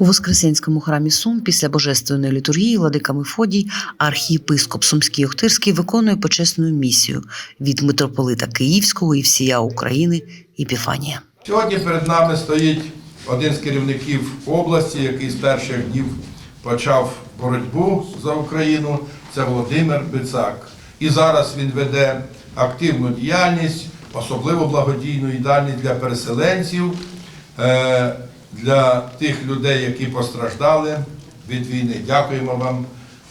У Воскресенському храмі Сум після божественної літургії владика Мефодій, архієпископ Сумський Охтирський виконує почесну місію від митрополита Київського і всія України Епіфанія. Сьогодні перед нами стоїть один з керівників області, який з перших днів почав боротьбу за Україну. Це Володимир Бицак. І зараз він веде активну діяльність, особливо благодійну діяльність для переселенців, е, для тих людей, які постраждали від війни. Дякуємо вам,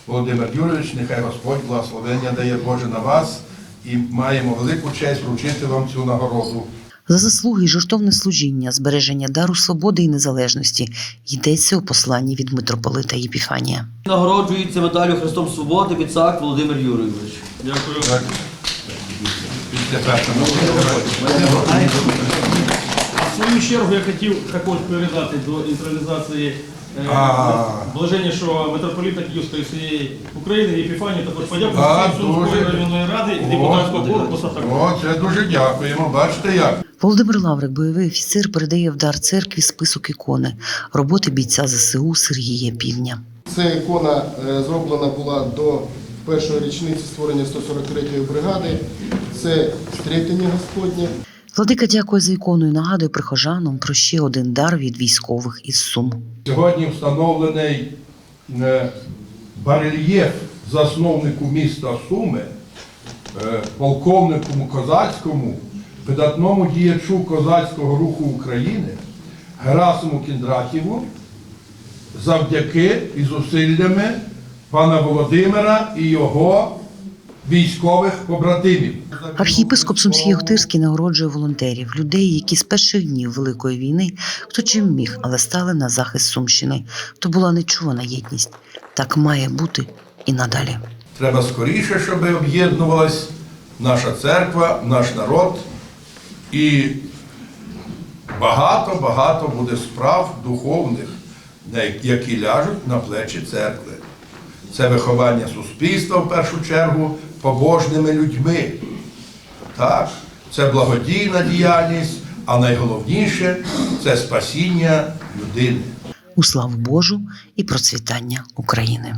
Володимир Юрійович. Нехай Господь благословення дає Боже на вас і маємо велику честь вручити вам цю нагороду. За заслуги й жертовне служіння, збереження дару свободи і незалежності йдеться у посланні від митрополита Єпіфанія. Нагороджується медаллю Христом Свободи Біцак Володимир Юрійович. Дякую. Так. Свою чергу я хотів також передати до інтерналізації е, блаження, що митрополіта Київської всієї України Єпіфанії також Сумської районної ради і депутатського корпусу також. О, це дуже дякуємо. Бачите як? Володимир Лаврик, бойовий офіцер, передає в дар церкві список ікони роботи бійця ЗСУ Сергія Півня. Ця ікона е, зроблена була до першої річниці створення 143-ї бригади. Це стрітення Господнє. Владика дякує за ікону і нагадує прихожанам про ще один дар від військових із Сум. Сьогодні встановлений е, барельєф засновнику міста Суми, е, полковнику козацькому, видатному діячу козацького руху України Герасиму Кіндратєву завдяки і зусиллями пана Володимира і його військових побратимів. Архієпископ Сумський Охтирський нагороджує волонтерів, людей, які з перших днів Великої війни, хто чим міг, але стали на захист Сумщини. То була нечувана єдність. Так має бути і надалі. Треба скоріше, щоб об'єднувалась наша церква, наш народ. І багато-багато буде справ духовних, які ляжуть на плечі церкви. Це виховання суспільства в першу чергу побожними людьми. Так, це благодійна діяльність, а найголовніше це спасіння людини. У славу Божу і процвітання України.